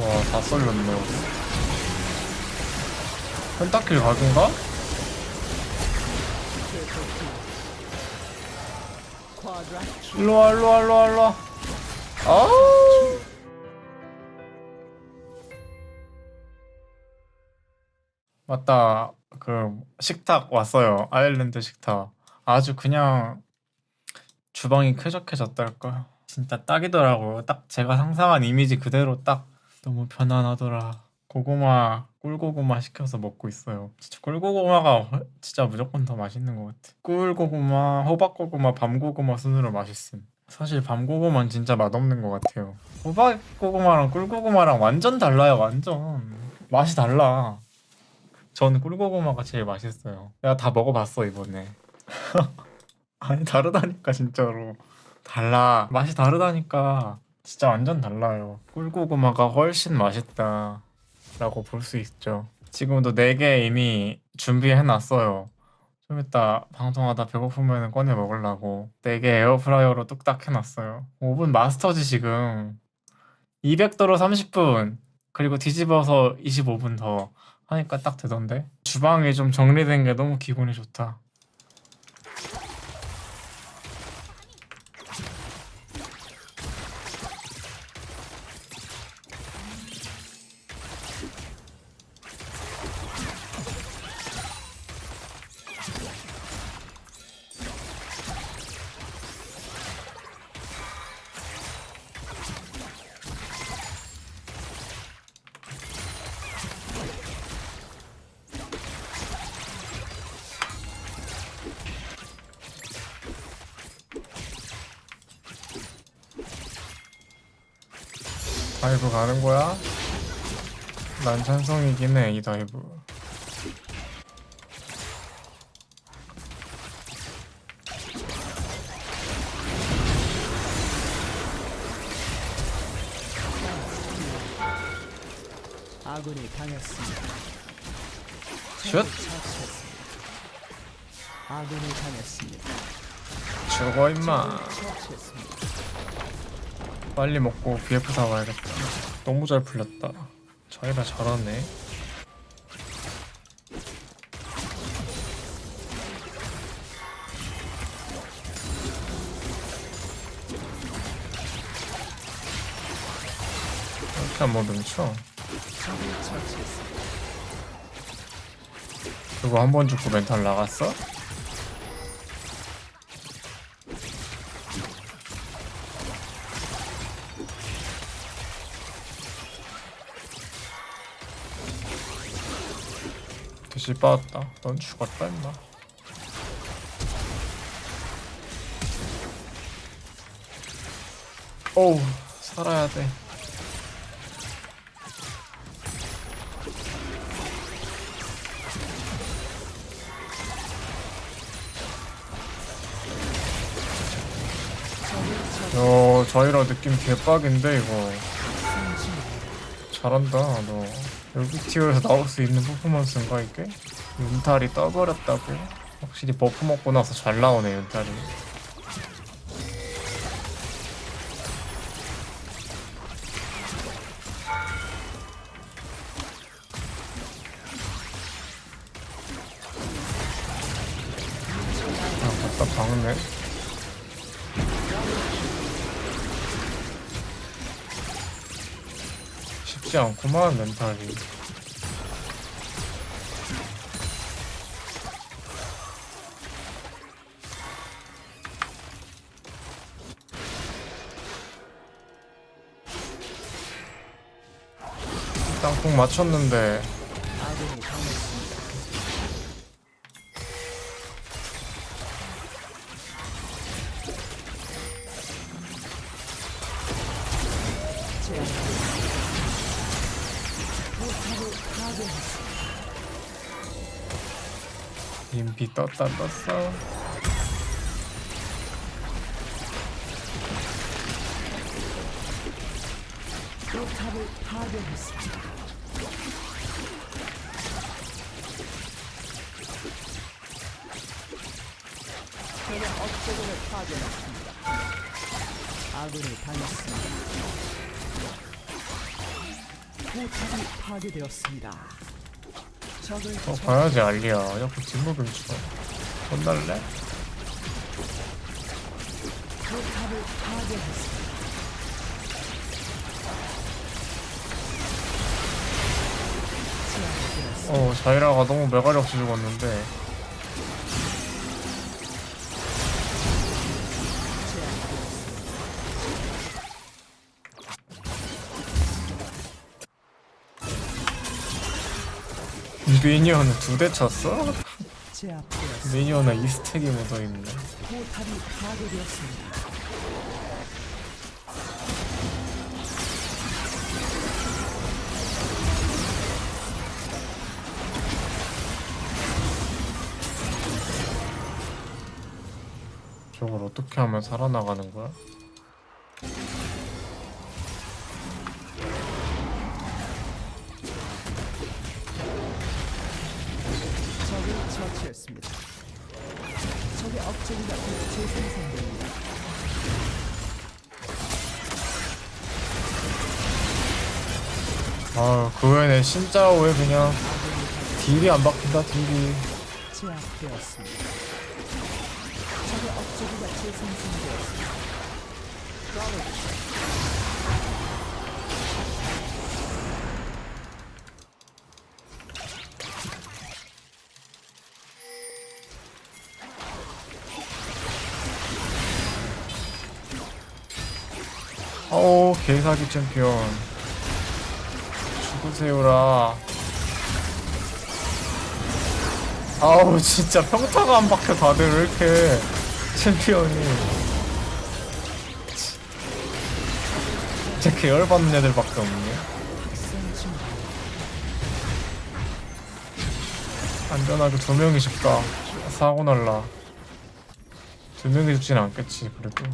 와, 다 썰렸네. 펜타킬 각인가? 일로와, 일로와, 일로와, 일로와. 아우! 맞다. 그 식탁 왔어요. 아일랜드 식탁. 아주 그냥 주방이 쾌적해졌달까. 진짜 딱이더라고요. 딱 제가 상상한 이미지 그대로 딱 너무 편안하더라. 고구마, 꿀고구마 시켜서 먹고 있어요. 진짜 꿀고구마가 훨- 진짜 무조건 더 맛있는 것 같아. 꿀고구마, 호박고구마, 밤고구마 순으로 맛있음. 사실 밤고구마는 진짜 맛없는 것 같아요. 호박고구마랑 꿀고구마랑 완전 달라요, 완전. 맛이 달라. 저는 꿀고구마가 제일 맛있어요. 내가 다 먹어봤어 이번에. 아니 다르다니까 진짜로. 달라. 맛이 다르다니까. 진짜 완전 달라요. 꿀고구마가 훨씬 맛있다. 라고 볼 수 있죠. 지금도 4개 이미 준비해놨어요. 좀 이따 방송하다 배고프면 꺼내 먹으려고 4개 에어프라이어로 뚝딱 해놨어요. 오븐 마스터지 지금. 200도로 30분 그리고 뒤집어서 25분 더 하니까 딱 되던데. 주방이 좀 정리된 게 너무 기분이 좋다. 다이브 가는 거야? 난 찬성이긴 해, 이 다이브. 아군이 당했습니다. 슛! 아군이 당했습니다. 죽어, 임마. 처치했습니다. 빨리 먹고 BF 사와야겠다. 너무 잘 풀렸다. 저희가 잘하네. 이렇게 한번 처치했습니다. 그거 한 번 죽고 멘탈 나갔어? 대실 빠졌다. 넌 죽었다 임마. 어우 살아야 돼. 어 저희라 느낌 개빡인데 이거 잘한다 너 여기 티어에서 나올 수 있는 퍼포먼스인가 이게? 윤탈이 떠버렸다고? 확실히 버프 먹고 나서 잘 나오네 윤탈이 쉽지 않구만 멘탈이. 땅콩 맞췄는데. 아군 인피 떴다 떴어. 포탑을 파괴했습니다. 포탑이 파괴되었습니다. 적을 어, 봐야지 알리야 자꾸 뒷목을 쳐 혼날래? 포탑을 파괴했습니다. 어 자이라가 너무 매가리 없이 죽었는데 미니언은 두대 쳤어? 미니언에 이스택이 묻어있네 포탑이 파괴되었습니다. 저걸 어떻게 하면 살아나가는 거야? 처치했습니다. 적의 억제기가 곧 재생산됩니다. 아 그 외에 신짜오에 그냥 딜이 안 박힌다 딜이 제압되었습니다. 적의 억제기가 재생산되었습니다. 어우 개사기 챔피언. 죽으세요라. 아우 진짜 평타가 안 박혀 다들 왜 이렇게 챔피언이. 진짜 계열받는 애들밖에 없네. 안전하게 두 명이 죽다. 사고 날라. 두 명이 죽진 않겠지 그래도. 그래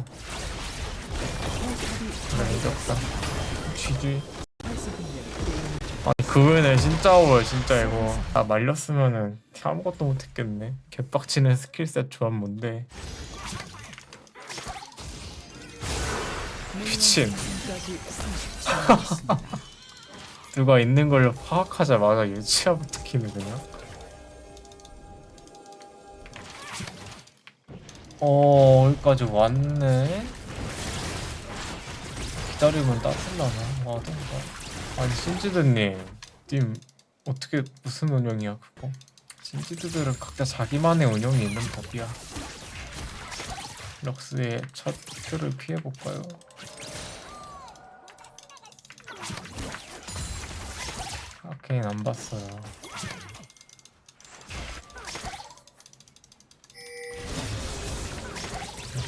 이겼다. GG 아니 그 외에 진짜 오월 진짜 이거. 다 말렸으면은 아무것도 못했겠네. 개빡치는 스킬셋 조합 뭔데? 미친. 지금까지 30초 남았습니다. 누가 있는 걸 파악하자마자 유치아부터 키는 그냥? 어 여기까지 왔네 기다리면 따뜻나나 와던가 아니 신지드님 님 어떻게 무슨 운영이야 그거 신지드들은 각자 자기만의 운영이 있는 법이야 럭스의 첫 큐를 피해볼까요? 아케인 안 봤어요.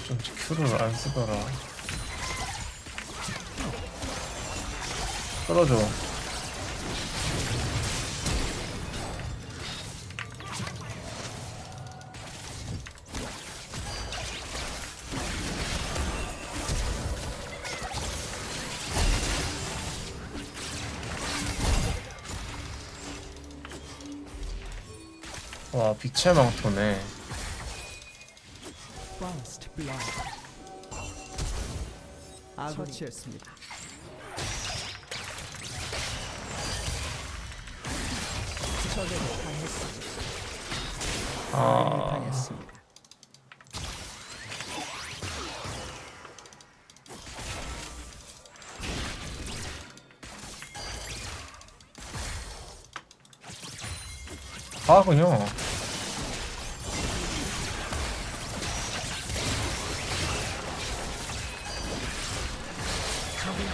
좀 큐를 안 쓰더라. 떨어져. 와 빛의 망토네. 처치했습니다. 아. 하군요.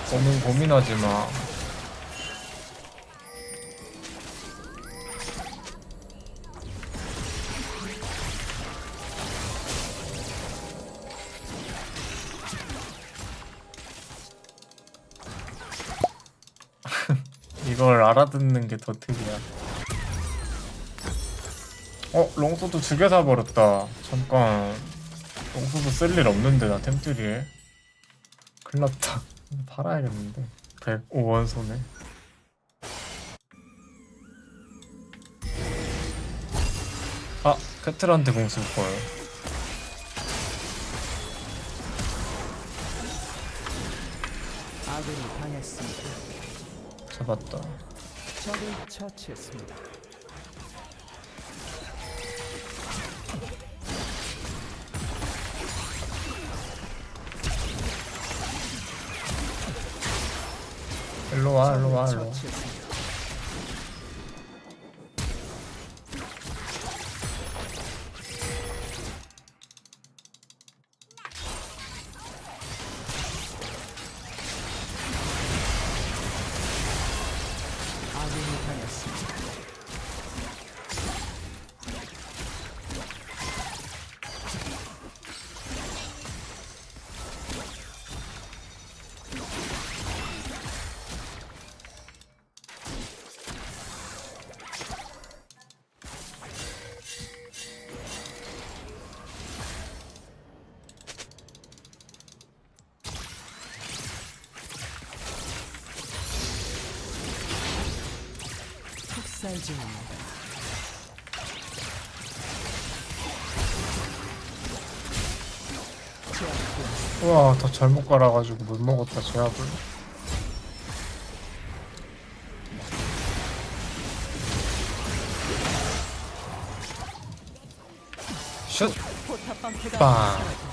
고민 고민하지 마. 이걸 알아듣는 게 더 특이야. 어, 롱소도 두개 사버렸다. 잠깐. 롱소도 쓸 일 없는데, 나 템트리에. 큰일 났다. 팔아야겠는데. 105원 손에. 아, 캐틀한테 공쓸 걸. 아군이 당했습니다. 잡았다. 적을 처치했습니다. 일로 와, 일로 와, 일로 와. 처치했습니다. 학살 중입니다. 우와, 더 잘못 갈아가지고 못 먹었다, 제압을. 슛! 빵.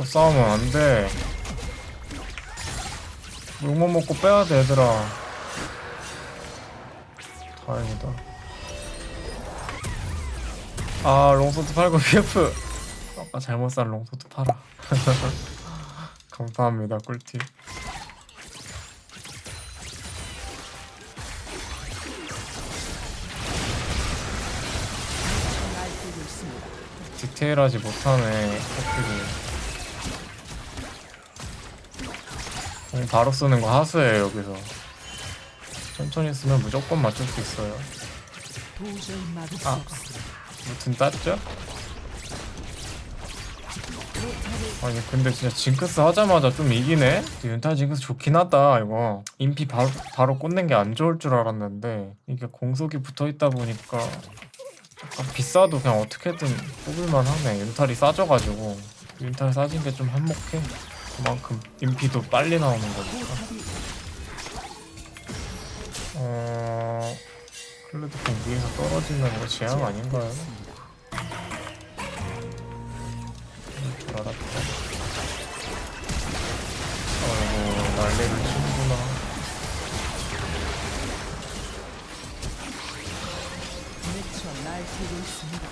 더 싸우면 안 돼. 욕만 먹고 빼야 돼, 얘들아. 다행이다. 아, 롱소드 팔고 BF. 아까 잘못 산 롱소드 팔아. 감사합니다, 꿀팁. 디테일하지 못하네, 커플이. 바로 쓰는 거 하수예요, 여기서. 천천히 쓰면 무조건 맞출 수 있어요. 아. 무튼 땄죠? 아니 근데 진짜 징크스 하자마자 좀 이기네? 윤타 징크스 좋긴 하다 이거 인피 바로, 바로 꽂는 게 안 좋을 줄 알았는데 이게 공속이 붙어있다 보니까 약간 비싸도 그냥 어떻게든 뽑을만 하네 윤탈이 싸져가지고 윤탈 싸진 게 좀 한몫해 그만큼 인피도 빨리 나오는 거니까 어... 클레드폰 위에서 떨어지는 거 재앙 아닌가요? 줄 알았다. 어이구, 난리를 치는구나. 미쳐 날뛰고 있습니다.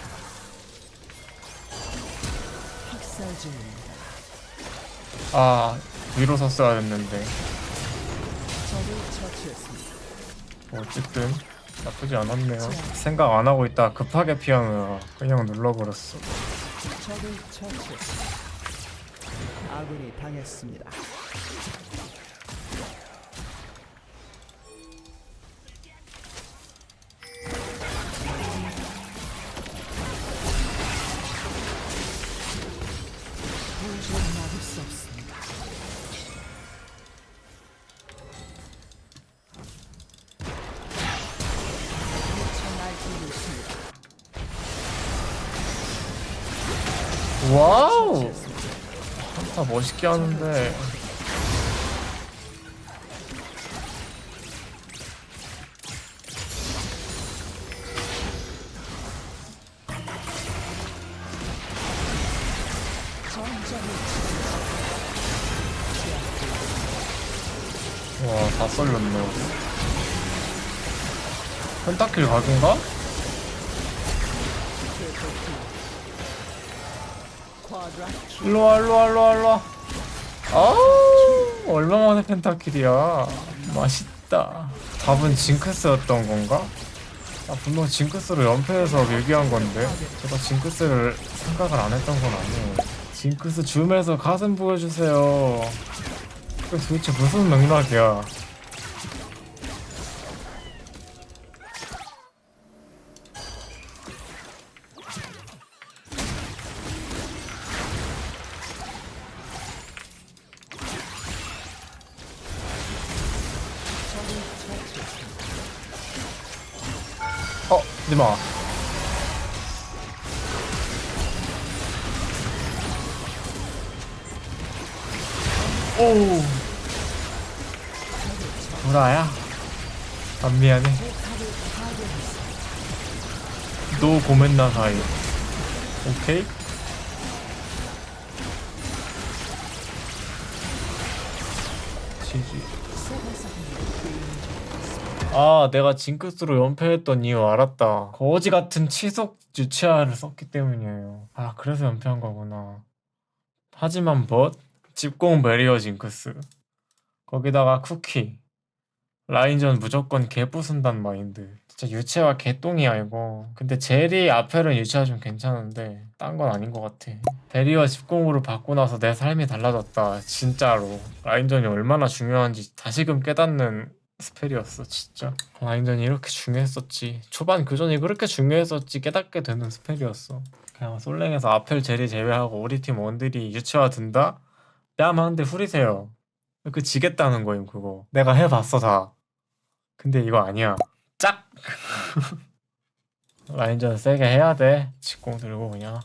학살 중입니다. 아, 위로 섰어야 했는데. 뭐 어쨌든, 나쁘지 않았네요. 생각 안 하고 있다 급하게 피하느라 그냥 눌러버렸어. 적을 처치했습니다. 아군이 당했습니다. 와우! 처치했습니다. 한타 멋있게 하는데. 전장을 와, 다 썰렸네. 펜타킬 각인가? 일로와 일로와 일로와 일로와. 아우 얼마만에 펜타킬이야. 맛있다. 답은 징크스였던 건가? 아 분명 징크스로 연패해서 밀기한 건데. 제가 징크스를 생각을 안 했던 건 아니에요. 징크스 줌에서 가슴 보여주세요. 그 도대체 무슨 맥락이야 니마. 오 보라야? 안 아, 미안해. 너 고맨나 사이. 오케이? 지지. 아 내가 징크스로 연패했던 이유 알았다. 거지 같은 치속 유치아를 썼기 때문이에요. 아 그래서 연패한 거구나. 하지만 벗 집공 베리어 징크스. 거기다가 쿠키. 라인전 무조건 개 부순단 마인드. 진짜 유채화 개똥이야 이거. 근데 제리 앞에는 유채화 좀 괜찮은데 딴 건 아닌 것 같아. 베리어 집공으로 받고 나서 내 삶이 달라졌다 진짜로. 라인전이 얼마나 중요한지 다시금 깨닫는 스펠이었어 진짜. 라인전이 이렇게 중요했었지. 초반 교전이 그렇게 중요했었지 깨닫게 되는 스펠이었어. 그냥 솔랭에서 아펠 제리 제외하고 우리 팀 원들이 유채화 든다? 뺨한대 후리세요. 그 지겠다는 거임 그거. 내가 해봤어 다. 근데 이거 아니야. 짝! 라인전 세게 해야 돼. 직공 들고 그냥